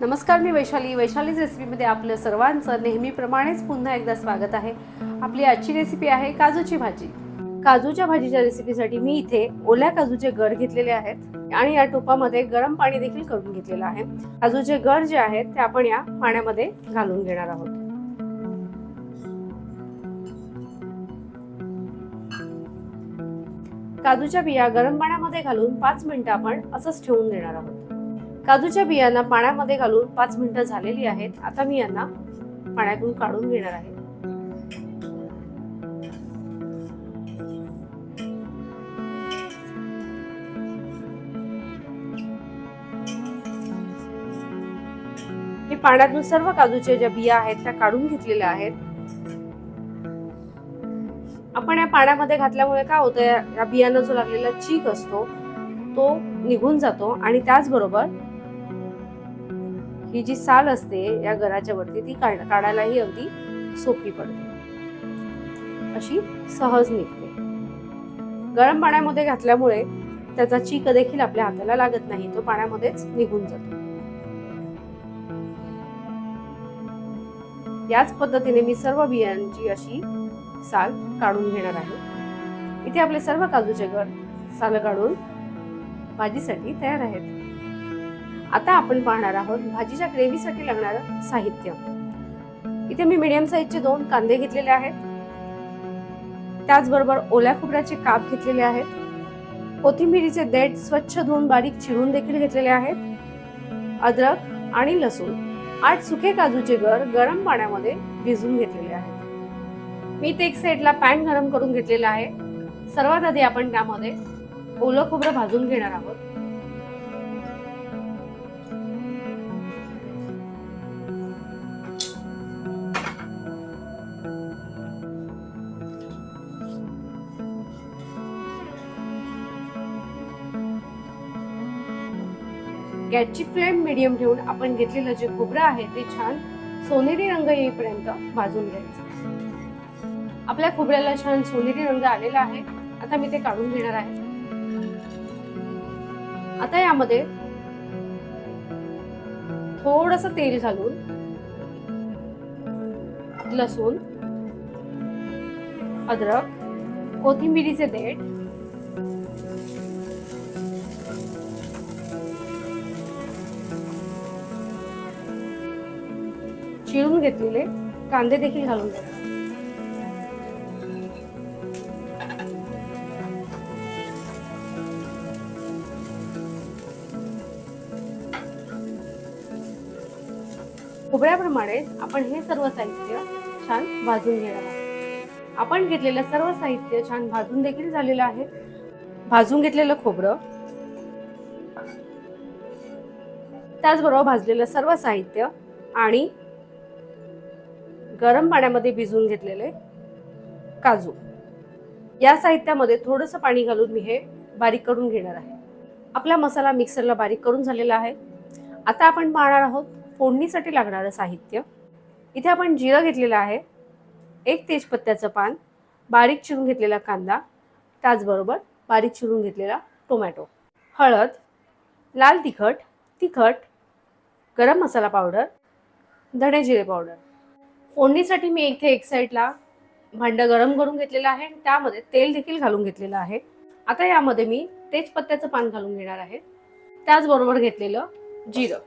नमस्कार मी वैशाली. वैशालीज रेसिपीमध्ये आपलं सर्वांचं नेहमीप्रमाणेच पुन्हा एकदा स्वागत आहे. आपली आजची रेसिपी आहे काजूची भाजी. काजूच्या भाजीच्या रेसिपीसाठी मी इथे ओल्या काजूचे गर घेतलेले आहेत आणि या टोपामध्ये गरम पाणी देखील करून घेतलेलं आहे. काजूचे गर जे आहेत ते आपण या पाण्यामध्ये घालून घेणार आहोत. काजूच्या बिया गरम पाण्यामध्ये घालून पाच मिनिटं आपण असंच ठेवून देणार आहोत. काजूच्या बियांना पाण्यामध्ये घालून पाच मिनिटं झालेली आहेत. आता मी यांना पाण्यातून काढून घेणार आहे. मी पाण्यातून सर्व काजूच्या ज्या बिया आहेत त्या काढून घेतलेल्या आहेत. आपण या पाण्यामध्ये घातल्यामुळे काय होतं या बियांना जो लागलेला चीक असतो तो निघून जातो आणि त्याचबरोबर ही जी साल असते या घराच्या वरती ती काढ- काढायलाही अगदी सोपी पडते. अशी सहज निघते. गरम पाण्यामध्ये घातल्यामुळे त्याचा चीक देखील आपल्या हाताला लागत नाही तो पाण्यामध्येच निघून जातो. याच पद्धतीने मी सर्व बियांची अशी साल काढून घेणार आहे. इथे आपले सर्व काजूचे घर साल काढून भाजीसाठी तयार आहेत. आता आपण पाहणार आहोत भाजीच्या ग्रेव्हीसाठी लागणारं साहित्य. इथे मी मीडियम साईजचे दोन कांदे घेतलेले आहेत. त्याचबरोबर ओल्या खोबऱ्याचे काप घेतलेले आहेत. कोथिंबिरीचे देठ स्वच्छ धुवून बारीक चिरून देखील घेतलेले आहेत. अद्रक आणि लसूण आठ सुके काजूचे गर गरम पाण्यामध्ये भिजून घेतलेले आहेत. मी ते एक साईडला पॅन गरम करून घेतलेला आहे. सर्वात आधी आपण त्यामध्ये ओलं खोबरं भाजून घेणार आहोत. गॅसची फ्लेम मिडियम ठेवून आपण घेतलेलं जे खोबरं आहे ते छान सोनेरी रंग येईपर्यंत भाजून घ्यायचं. आपल्या खोबऱ्याला छान सोनेरी रंग आलेला आहे. आता मी ते काढून घेणार आहे. आता यामध्ये थोडस तेल घालून लसूण अद्रक कोथिंबिरीचे देठ चिरून घेतलेले कांदे देखील घालून देणार खोबऱ्याप्रमाणे आपण हे सर्व साहित्य छान भाजून घेणार आहोत. आपण घेतलेलं सर्व साहित्य छान भाजून देखील झालेलं आहे. भाजून घेतलेलं खोबरं त्याचबरोबर भाजलेलं सर्व साहित्य आणि गरम पाण्यामध्ये भिजवून घेतलेले काजू. या साहित्यामध्ये थोडंसं पाणी घालून मी हे बारीक करून घेणार आहे. आपला मसाला मिक्सरला बारीक करून झालेला आहे. आता आपण पाहणार आहोत फोडणीसाठी लागणारं साहित्य. इथे आपण जिरं घेतलेलं आहे. एक तेजपत्त्याचं पान बारीक चिरून घेतलेला कांदा त्याचबरोबर बारीक चिरून घेतलेला टोमॅटो. हळद लाल तिखट तिखट गरम मसाला पावडर धणे जिरे पावडर. फोडणीसाठी मी इथे एक साईडला भांडं गरम करून घेतलेलं आहे. आणि त्यामध्ये तेल देखील घालून घेतलेलं आहे. आता यामध्ये मी तेजपत्त्याचं पान घालून घेणार आहे. त्याचबरोबर घेतलेलं जिरं.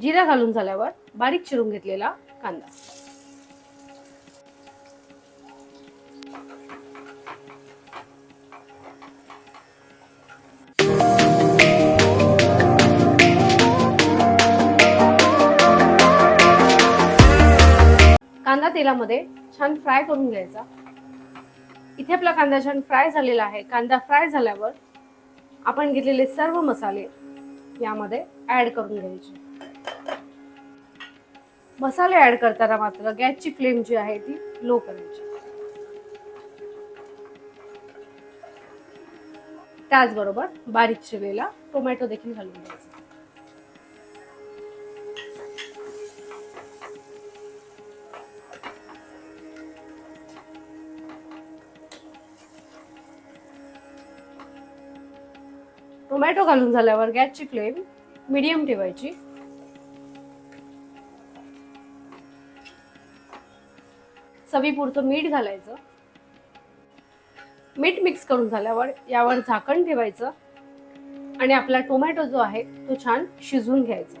जिरा घालून झाल्यावर बारीक चिरून घेतलेला कांदा. कांदा तेलामध्ये छान फ्राय करून घ्यायचा. इथे आपला कांदा छान फ्राय झालेला आहे. कांदा फ्राय झाल्यावर आपण घेतलेले सर्व मसाले यामध्ये ऍड करून घ्यायचे. मसाले ऍड करताना मात्र गॅसची फ्लेम जी आहे ती लो करायची. त्याचबरोबर बारीक चिरलेला टोमॅटो देखील घालून द्यायचा टोमॅटो घालून झाल्यावर गॅसची फ्लेम मीडियम ठेवायची. चवीपुरतं मीठ घालायचं. मीठ मिक्स करून झाल्यावर यावर झाकण ठेवायचं. आणि आपला टोमॅटो जो आहे तो छान शिजवून घ्यायचा.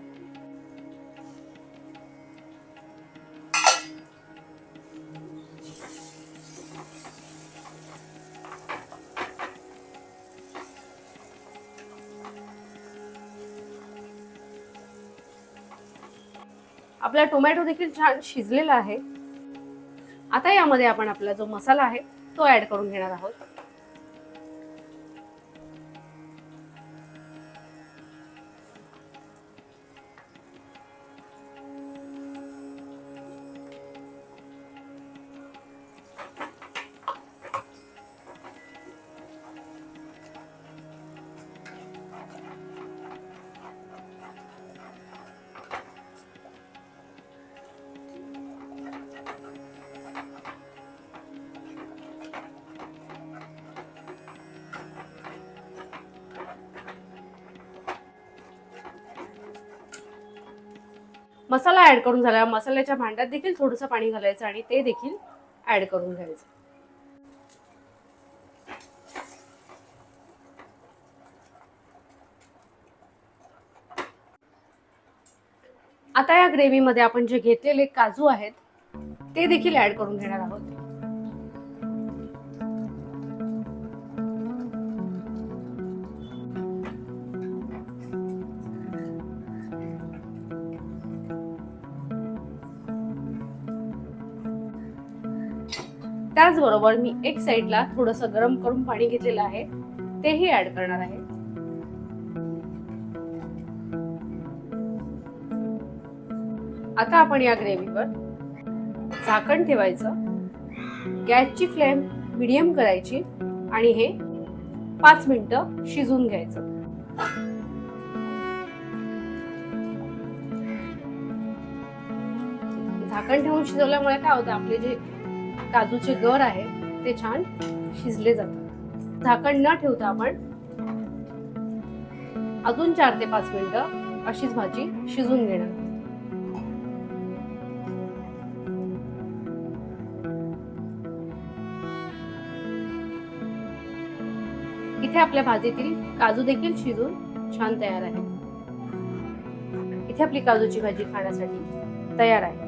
आपला टोमॅटो देखील छान शिजलेला आहे. आता यामध्ये आपण आपला जो मसाला आहे तो ॲड करून घेणार आहोत. मसाला ऍड करून झाला. मसाल्याच्या भांड्यात देखील थोडंसं पाणी घालायचं आणि ते देखील ऍड करून घ्यायचं. आता या ग्रेव्हीमध्ये आपण जे घेतलेले काजू आहेत ते देखील ऍड करून घेणार आहोत. त्याचबरोबर मी एक साईडला थोडस गरम करून पाणी घेतलेलं आहे. तेही ऍड करणार आहे. आता आपण या ग्रेव्हीवर झाकण ठेवायचं. गॅसची फ्लेम मिडियम करायची आणि हे पाच मिनिटं शिजून घ्यायचं. झाकण ठेवून शिजवल्यामुळे काय होतं आपले जे काजूचे गर आहे ते छान शिजले जातात. झाकण न ठेवता आपण अजून चार ते पाच मिनिटं अशीच भाजी शिजून घेणार. इथे आपल्या भाजीतील काजू देखील शिजून छान तयार आहे इथे आपली काजूची भाजी खाण्यासाठी तयार आहे.